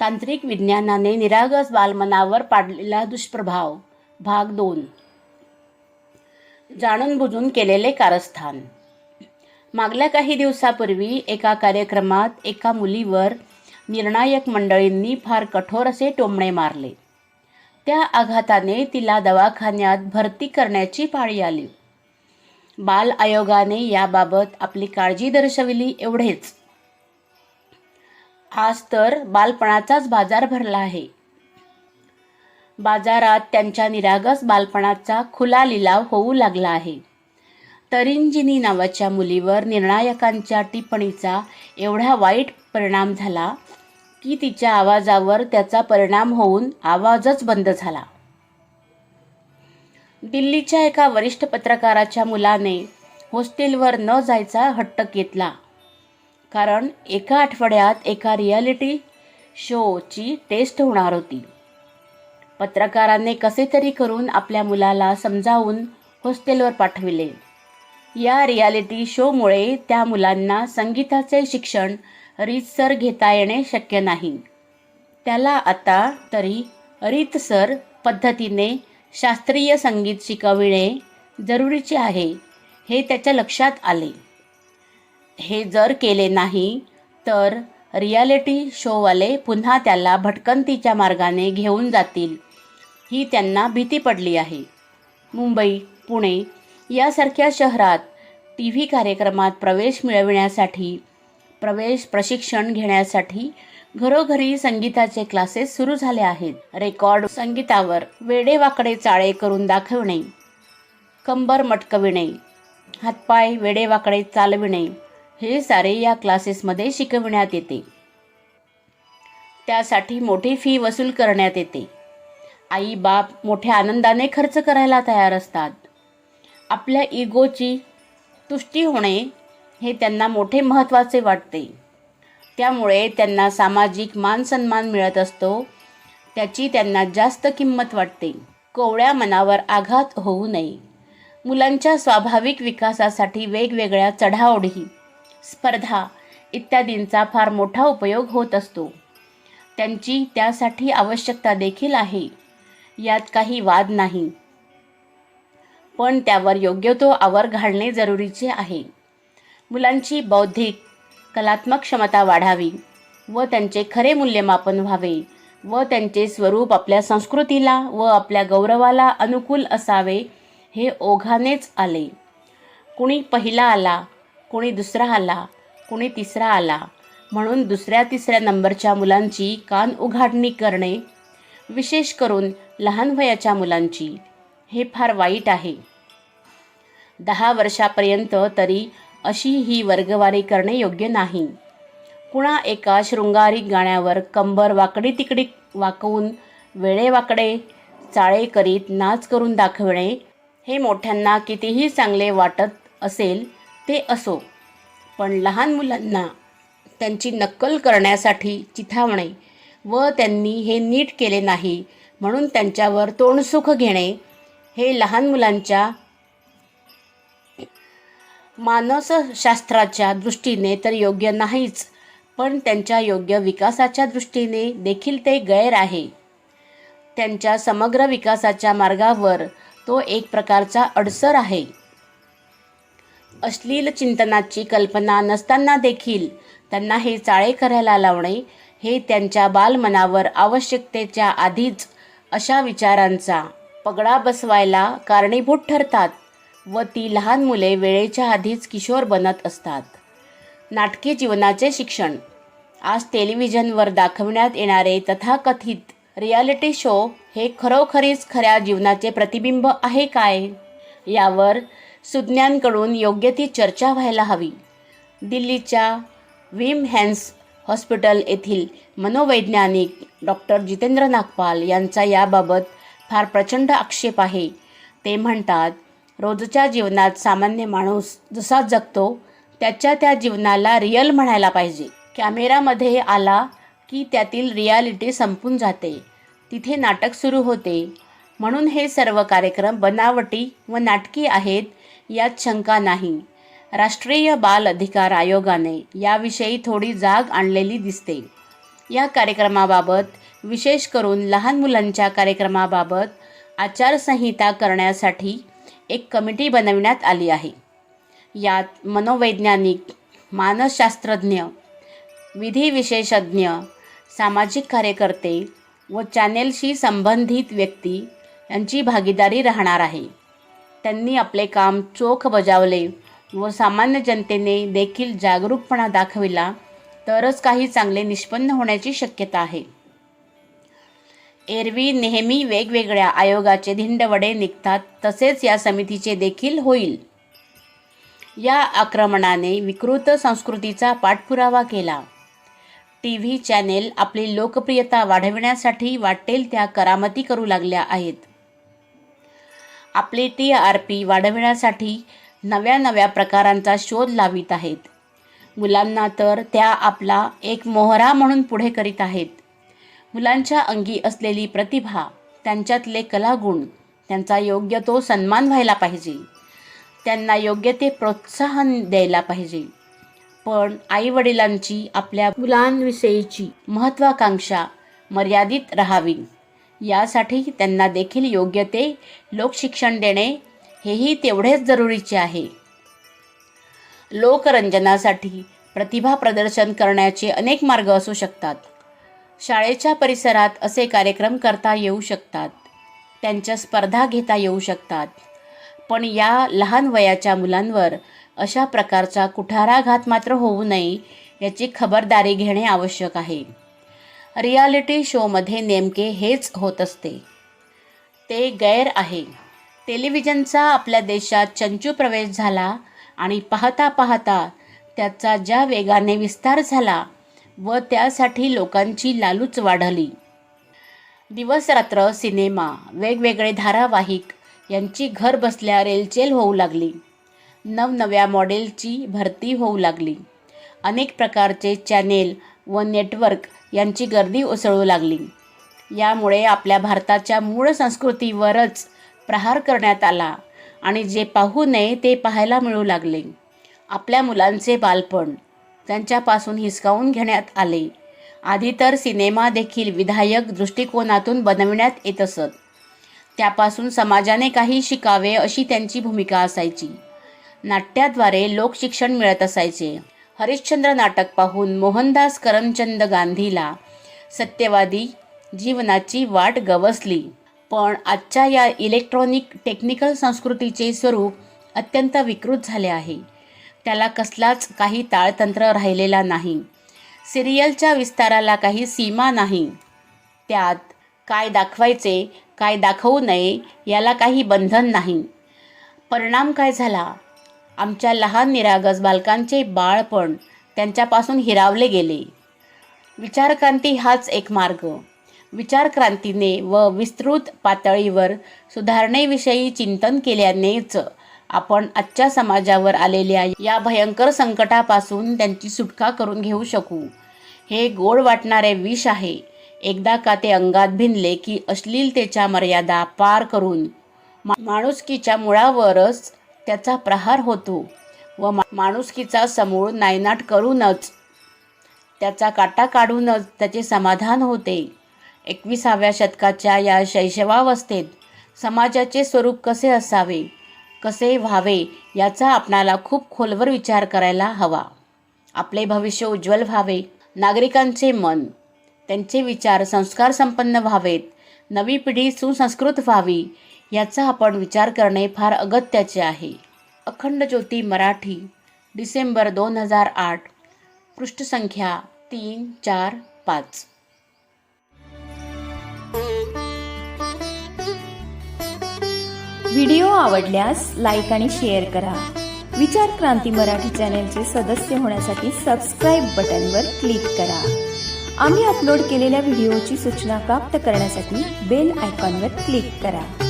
तांत्रिक विज्ञानाने निरागस बालमनावर पाडलेला दुष्प्रभाव. भाग दोन. जाणून बुजून केलेले कारस्थान. मागल्या काही दिवसापूर्वी एका कार्यक्रमात एका मुलीवर निर्णायक मंडळींनी फार कठोर असे टोमणे मारले. त्या आघाताने तिला दवाखान्यात भरती करण्याची पाळी आली. बाल आयोगाने याबाबत आपली काळजी दर्शविली एवढेच. आज तर बालपणाचाच बाजार भरला आहे. बाजारात त्यांच्या निरागस बालपणाचा खुला लिलाव होऊ लागला आहे. तरिंजिनी नावाच्या मुलीवर निर्णायकांच्या टिप्पणीचा एवढा वाईट परिणाम झाला की तिच्या आवाजावर त्याचा परिणाम होऊन आवाजच बंद झाला. दिल्लीच्या एका वरिष्ठ पत्रकाराच्या मुलाने हॉस्टेलवर न जायचा हट्ट घेतला. कारण एका आठवड्यात एका रियालिटी शोची टेस्ट होणार होती. पत्रकाराने कसे तरी करून आपल्या मुलाला समजावून हॉस्टेलवर पाठविले. या रियालिटी शोमुळे त्या मुलांना संगीताचे शिक्षण रीतसर घेता येणे शक्य नाही. त्याला आता तरी रीतसर पद्धतीने शास्त्रीय संगीत शिकविणे जरुरीचे आहे हे त्याच्या लक्षात आले. हे जर केले नाही तर रियालिटी शोवाले पुन्हा त्याला भटकंतीच्या मार्गाने घेऊन जातील. ही त्यांना भीती पडली आहे. मुंबई पुणे यासारख्या शहरात टी व्ही कार्यक्रमात प्रवेश मिळविण्यासाठी प्रवेश प्रशिक्षण घेण्यासाठी घरोघरी संगीताचे क्लासेस सुरू झाले आहेत. रेकॉर्ड संगीतावर वेडेवाकडे चाळे करून दाखविणे कंबर मटकविणे हातपाय वेडेवाकडे चालविणे हे सारे या क्लासेसमध्ये शिकविण्यात येते. त्यासाठी मोठी फी वसूल करण्यात येते. आई बाप मोठ्या आनंदाने खर्च करायला तयार असतात. आपल्या इगोची तुष्टी होणे हे त्यांना मोठे महत्त्वाचे वाटते. त्यामुळे त्यांना सामाजिक मानसन्मान मिळत असतो त्याची त्यांना जास्त किंमत वाटते. कोवळ्या मनावर आघात होऊ नये. मुलांच्या स्वाभाविक विकासासाठी वेगवेगळ्या चढाओढी स्पर्धा इत्यादींचा फार मोठा उपयोग होत असतो. त्यांची त्यासाठी आवश्यकता देखील आहे. यात काही वाद नाही. पण त्यावर योग्य तो आवर घालणे जरुरीचे आहे. मुलांची बौद्धिक कलात्मक क्षमता वाढावी व त्यांचे खरे मूल्यमापन व्हावे व त्यांचे स्वरूप आपल्या संस्कृतीला व आपल्या गौरवाला अनुकूल असावे हे ओघानेच आले. कुणी पहिला आला कुणी दुसरा आला कुणी तिसरा आला. म्हणून दुसऱ्या तिसऱ्या नंबरच्या मुलांची कान उघाडणी करणे विशेष करून लहान वयाच्या मुलांची हे फार वाईट आहे. दहा वर्षापर्यंत तरी अशी ही वर्गवारी करणे योग्य नाही. कुणा एका शृंगारिक गाण्यावर कंबर वाकडी तिकडी वाकवून वेळेवाकडे चाळे करीत नाच करून दाखवणे हे मोठ्यांना कितीही चांगले वाटत असेल ते असो. पण लहान मुलांना त्यांची नक्कल करण्यासाठी चिथावणे व त्यांनी हे नीट केले नाही म्हणून त्यांच्यावर तोंडसुख घेणे हे लहान मुलांच्या मानसशास्त्राच्या दृष्टीने तर योग्य नाहीच पण त्यांच्या योग्य विकासाच्या दृष्टीने देखील ते गैर आहे. त्यांच्या समग्र विकासाच्या मार्गावर तो एक प्रकारचा अडसर आहे. अश्लील चिंतनाची कल्पना नसताना देखील त्यांना हे चाळे करायला लावणे हे त्यांच्या बालमनावर आवश्यकतेच्या आधीच अशा विचारांचा पगडा बसवायला कारणीभूत ठरतात व ती लहान मुले वेळेच्या आधीच किशोर बनत असतात. नाटकी जीवनाचे शिक्षण. आज टेलिव्हिजनवर दाखवण्यात येणारे तथाकथित रियालिटी शो हे खरोखरीच खऱ्या जीवनाचे प्रतिबिंब आहे काय? यावर सुज्ञांकडून योग्य ती चर्चा व्हायला हवी. दिल्लीच्या विम हॅन्स हॉस्पिटल येथील मनोवैज्ञानिक डॉक्टर जितेंद्र नागपाल यांचा याबाबत फार प्रचंड आक्षेप आहे. ते म्हणतात रोजच्या जीवनात सामान्य माणूस जसा जगतो त्याच्या त्या जीवनाला रिअल म्हणायला पाहिजे. कॅमेरामध्ये आला की त्यातील रियालिटी संपून जाते. तिथे नाटक सुरू होते. म्हणून हे सर्व कार्यक्रम बनावटी व नाटकी आहेत यात शंका नाही. राष्ट्रीय बाल अधिकार आयोगाने याविषयी थोडी जाग आणलेली दिसते. या कार्यक्रमाबाबत विशेष करून लहान मुलांच्या कार्यक्रमाबाबत आचारसंहिता करण्यासाठी एक कमिटी बनविण्यात आली आहे. यात मनोवैज्ञानिक मानसशास्त्रज्ञ विधी विशेषज्ञ सामाजिक कार्यकर्ते व चॅनेलशी संबंधित व्यक्ती यांची भागीदारी राहणार आहे. त्यांनी आपले काम चोख बजावले व सामान्य जनतेने देखील जागरूकपणा दाखविला तरच काही चांगले निष्पन्न होण्याची शक्यता आहे. एरवी नेहमी वेगवेगळ्या आयोगाचे धिंडवडे निघतात तसेच या समितीचे देखील होईल. या आक्रमणाने विकृत संस्कृतीचा पाठपुरावा केला. टी व्ही चॅनेल आपली लोकप्रियता वाढविण्यासाठी वाटेल त्या करामती करू लागल्या आहेत. आपली टी आर पी वाढविण्यासाठी नव्या नव्या प्रकारांचा शोध लावित आहेत. मुलांना तर त्या आपला एक मोहरा म्हणून पुढे करीत आहेत. मुलांच्या अंगी असलेली प्रतिभा त्यांच्यातले कलागुण त्यांचा योग्य तो सन्मान व्हायला पाहिजे. त्यांना योग्य ते प्रोत्साहन द्यायला पाहिजे. पण आईवडिलांची आपल्या मुलांविषयीची महत्त्वाकांक्षा मर्यादित राहावी. यासाठी त्यांना देखील योग्य ते लोकशिक्षण देणे हेही तेवढेच जरुरीचे आहे. लोकरंजनासाठी प्रतिभा प्रदर्शन करण्याचे अनेक मार्ग असू शकतात. शाळेच्या परिसरात असे कार्यक्रम करता येऊ शकतात. त्यांच्या स्पर्धा घेता येऊ शकतात. पण या लहान वयाच्या मुलांवर अशा प्रकारचा कुठाराघात मात्र होऊ नये याची खबरदारी घेणे आवश्यक आहे. रियालिटी शोमध्ये नेमके हेच होत असते. ते गैर आहे. टेलिव्हिजनचा आपल्या देशात चंचू प्रवेश झाला आणि पाहता पाहता त्याचा ज्या वेगाने विस्तार झाला व त्यासाठी लोकांची लालूच वाढली. दिवसरात्र सिनेमा वेगवेगळे धारावाहिक यांची घर बसल्या रेलचेल होऊ लागली. नवनव्या मॉडेलची भरती होऊ लागली. अनेक प्रकारचे चॅनेल व नेटवर्क यांची गर्दी उसळू लागली. यामुळे आपल्या भारताच्या मूळ संस्कृतीवरच प्रहार करण्यात आला आणि जे पाहू नये ते पाहायला मिळू लागले. आपल्या मुलांचे बालपण त्यांच्यापासून हिसकावून घेण्यात आले. आधी तर सिनेमा देखील विधायक दृष्टिकोनातून बनविण्यात येत असत. त्यापासून समाजाने काही शिकावे अशी त्यांची भूमिका असायची. नाट्याद्वारे लोकशिक्षण मिळत असायचे. हरिश्चंद्र नाटक पाहून मोहनदास करमचंद गांधीला सत्यवादी जीवनाची वाट गवसली. पण आजच्या या इलेक्ट्रॉनिक टेक्निकल संस्कृतीचे स्वरूप अत्यंत विकृत झाले आहे. त्याला कसलाच काही ताळतंत्र राहिलेला नाही. सिरियलच्या विस्ताराला काही सीमा नाही. त्यात काय दाखवायचे काय दाखवू नये याला काही बंधन नाही. परिणाम काय झाला? आमच्या लहान निरागस बालकांचे बाळपण त्यांच्यापासून हिरावले गेले. विचारक्रांती हाच एक मार्ग. विचारक्रांतीने व विस्तृत पातळीवर सुधारणेविषयी चिंतन केल्यानेच आपण आजच्या समाजावर आलेल्या या भयंकर संकटापासून त्यांची सुटका करून घेऊ शकू. हे गोड वाटणारे विष आहे. एकदा का ते अंगात भिनले की अश्लीलतेच्या मर्यादा पार करून मा माणुसकीच्या मुळावरच त्याचा प्रहार होतो व मा माणुसकीचा समूळ नायनाट करूनच त्याचा काटा काढूनच त्याचे समाधान होते. एकविसाव्या शतकाच्या या शैशवावस्थेत समाजाचे स्वरूप कसे असावे कसे व्हावे याचा आपणाला खूप खोलवर विचार करायला हवा. आपले भविष्य उज्ज्वल व्हावे नागरिकांचे मन त्यांचे विचार संस्कार संपन्न व्हावेत नवी पिढी सुसंस्कृत व्हावी याचा आपण विचार करणे फार अगत्याचे आहे. अखंड ज्योती मराठी डिसेंबर दोन हजार आठ पृष्ठसंख्या तीन चार पाच. व्हिडिओ आवडल्यास लाईक आणि शेअर करा. विचार क्रांती मराठी चॅनेलचे सदस्य होण्यासाठी सबस्क्राईब बटनवर क्लिक करा. आम्ही अपलोड केलेल्या व्हिडिओची सूचना प्राप्त करण्यासाठी बेल आयकॉनवर क्लिक करा.